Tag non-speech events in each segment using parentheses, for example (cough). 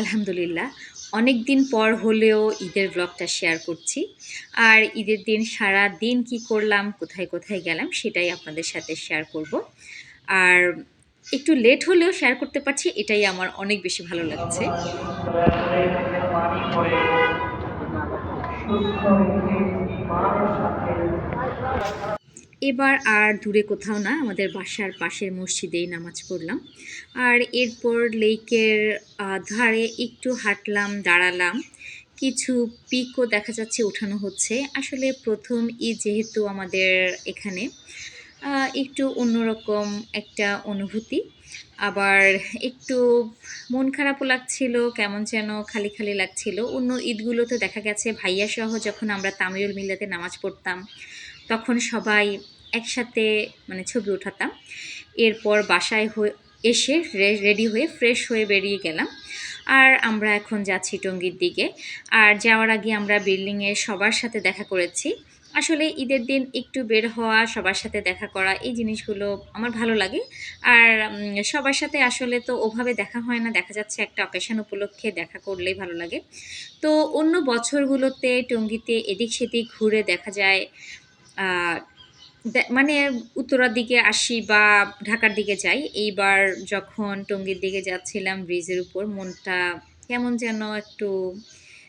আলহামদুলিল্লাহ। অনেক দিন পর হলেও ঈদের ব্লগটা শেয়ার করছি। আর ঈদের দিন সারা দিন কি করলাম, কোথায় কোথায় গেলাম সেটাই আপনাদের সাথে শেয়ার করব। আর একটু লেট হলেও শেয়ার করতে পারছি, এটাই আমার অনেক বেশি ভালো লাগছে। এবার আর দূরে কোথাও না, আমাদের বাসার পাশের মসজিদেই নামাজ পড়লাম। আর এরপর লেকের ধারে একটু হাঁটলাম, দাঁড়ালাম। কিছু পিকও দেখা যাচ্ছে ওঠানো হচ্ছে। আসলে প্রথম ঈদ যেহেতু আমাদের এখানে একটু অন্যরকম একটা অনুভূতি। আবার একটু মন খারাপও লাগছিল, কেমন যেন খালি খালি লাগছিল। অন্য ঈদগুলোতে দেখা গেছে, ভাইয়া সহ যখন আমরা তামিরুল মিল্লাতে নামাজ পড়তাম তখন সবাই একসাথে মানে ছবি ওঠাতাম এরপর বাসায় হয়ে এসে রেডি হয়ে ফ্রেশ হয়ে বেরিয়ে গেলাম। আর আমরা এখন যাচ্ছি টঙ্গীর দিকে। আর যাওয়ার আগে আমরা বিল্ডিংয়ে সবার সাথে দেখা করেছি। আসলে ঈদের দিন একটু বের হওয়া, সবার সাথে দেখা করা, এই জিনিসগুলো আমার ভালো লাগে। আর সবার সাথে আসলে তো ওভাবে দেখা হয় না, দেখা যাচ্ছে একটা অকেশন উপলক্ষে দেখা করলেই ভালো লাগে। তো অন্য বছরগুলোতে টঙ্গিতে এদিক সেদিক ঘুরে দেখা যায় মানে উত্তরার দিকে আসি বা ঢাকার দিকে যাই, এইবার যখন টঙ্গীর দিকে যাচ্ছিলাম ব্রিজের উপর, মনটা কেমন যেন একটু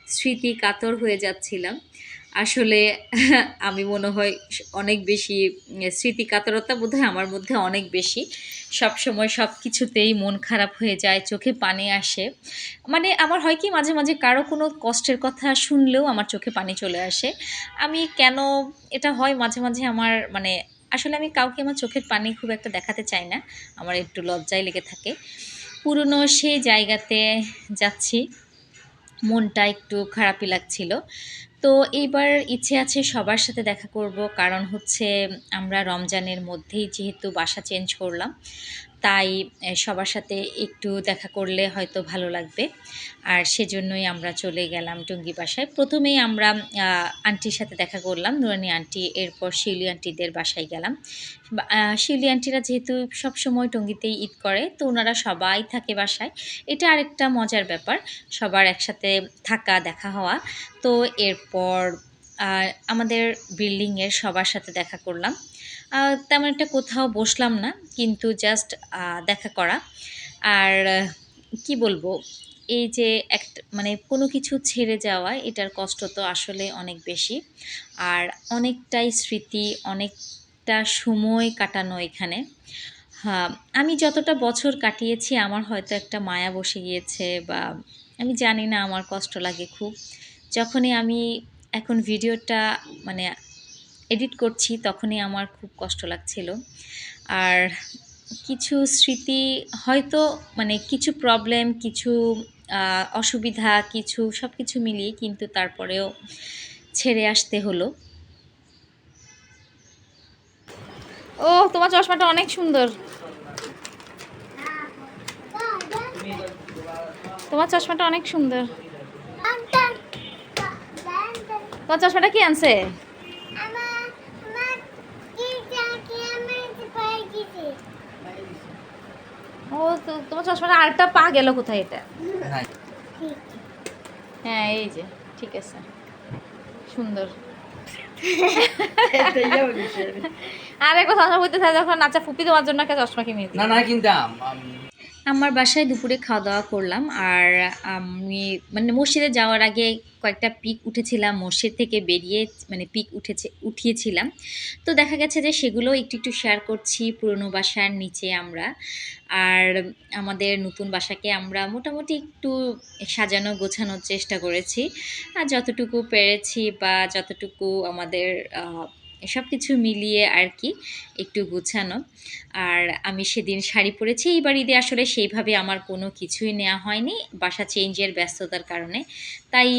স্মৃতি কাতর হয়ে যাচ্ছিলাম। আসলে (laughs) আমি মনে হয় অনেক বেশি স্মৃতি কাতরতা বোধহয় আমার মধ্যে অনেক বেশি। সব সময় সব কিছুতেই মন খারাপ হয়ে যায়, চোখে পানি আসে। মানে আমার হয় কি, মাঝে মাঝে কারও কোনো কষ্টের কথা শুনলেও আমার চোখে পানি চলে আসে। আমি কেন এটা হয়, মাঝে মাঝে আমার মানে আসলে আমি কাউকে আমার চোখের পানি খুব একটা দেখাতে চাই না, আমার একটু লজ্জায় লেগে থাকে। পুরনো সেই জায়গাতে যাচ্ছি, মনটা একটু খারাপই লাগছিল। তো এইবার ইচ্ছে আছে সবার সাথে দেখা করব। কারণ হচ্ছে আমরা রমজানের মধ্যেই যেহেতু বাসা চেঞ্জ করলাম, তাই সবার সাথে একটু দেখা করলে হয়তো ভালো লাগবে। আর সেজন্যই আমরা চলে গেলাম টুঙ্গি বাসায়। প্রথমেই আমরা আন্টির সাথে দেখা করলাম, নুরানি আন্টি, এরপর শিউলি আন্টিদের বাসায় গেলাম। শিউলি আন্টিরা যেহেতু সবসময় টঙ্গিতেই ঈদ করে, তো ওনারা সবাই থাকে বাসায়। এটা আরেকটা মজার ব্যাপার, সবার একসাথে থাকা, দেখা হওয়া। তো এরপর আহ, আমাদের বিল্ডিংয়ের সবার সাথে দেখা করলাম। তেমন একটা কোথাও বসলাম না কিন্তু জাস্ট দেখা করা। আর কি বলব এই যে একটা মানে কোনো কিছু ছেড়ে যাওয়া এটার কষ্ট তো আসলে অনেক বেশি। আর অনেকটাই স্মৃতি অনেকটা সময় কাটানো এখানে। হ্যাঁ আমি যতটা বছর কাটিয়েছি আমার হয়তো একটা মায়া বসে গিয়েছে বা আমি জানি না আমার কষ্ট লাগে খুব। যখনই আমি এখন ভিডিওটা মানে এডিট করছি, তখনই আমার খুব কষ্ট লাগছিল। আর কিছু স্মৃতি হয়তো মানে কিছু প্রবলেম কিছু অসুবিধা, কিছু সব কিছু মিলিয়ে কিন্তু তারপরেও ছেড়ে আসতে হলো। ও, তোমার চশমাটা অনেক সুন্দর। তোমার চশমাটা অনেক সুন্দর। তোমার চশমাটা কি আনছে? ও তো তোমার চশমাটা আরেকটা পা গেল কোথায় এটা? হ্যাঁ এই যে ঠিক আছে। সুন্দর। আরে কথা বলতে থাকে যখন আচ্ছা ফুপি তোমার জন্য একটা চশমা কিনে না না কিনতাম। আমার বাসায় দুপুরে খাওয়া দাওয়া করলাম আর, আমি মানে মসজিদে যাওয়ার আগে কয়েকটা পিক উঠেছিলাম, মসজিদ থেকে বেরিয়ে মানে পিক উঠেছে, উঠিয়েছিলাম। তো দেখা গেছে যে সেগুলো একটু একটু শেয়ার করছি পুরনো বাসার নিচে আমরা। আর আমাদের নতুন বাসাকে আমরা মোটামুটি একটু সাজানো, গোছানোর চেষ্টা করেছি। আর যতটুকু পেরেছি বা যতটুকু আমাদের সব কিছু মিলিয়ে আর কি একটু গুছানো। আর আমি সেদিন শাড়ি পরেছি, এইবার ঈদে আসলে সেইভাবে আমার কোনো কিছুই নেওয়া হয়নি, বাসা চেঞ্জের ব্যস্ততার কারণে। তাই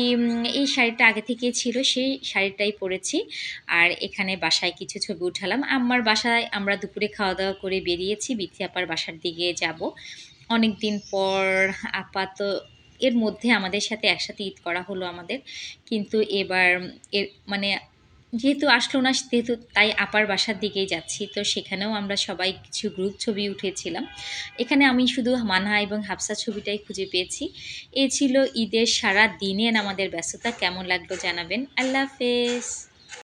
এই শাড়িটা আগে থেকেই ছিল, সেই শাড়িটাই পরেছি। আর এখানে বাসায় কিছু ছবি উঠালাম। আমার বাসায় আমরা দুপুরে খাওয়া দাওয়া করে বেরিয়েছি, বিথি আপার বাসার দিকে যাব। অনেক দিন পর আপাত এর মধ্যে আমাদের সাথে একসাথে ঈদ করা হলো আমাদের। কিন্তু এবার এর মানে যেহেতু আসলো না যেহেতু তাই আপার বাসার দিকেই যাচ্ছি। তো সেখানেও আমরা সবাই কিছু গ্রুপ ছবি উঠেছিলাম। এখানে আমি শুধু মানহা এবং হাফসা ছবিটাই খুঁজে পেয়েছি। এ ছিল ঈদের সারা দিনের আমাদের ব্যস্ততা। কেমন লাগল জানাবেন। আল্লাহ হাফেজ।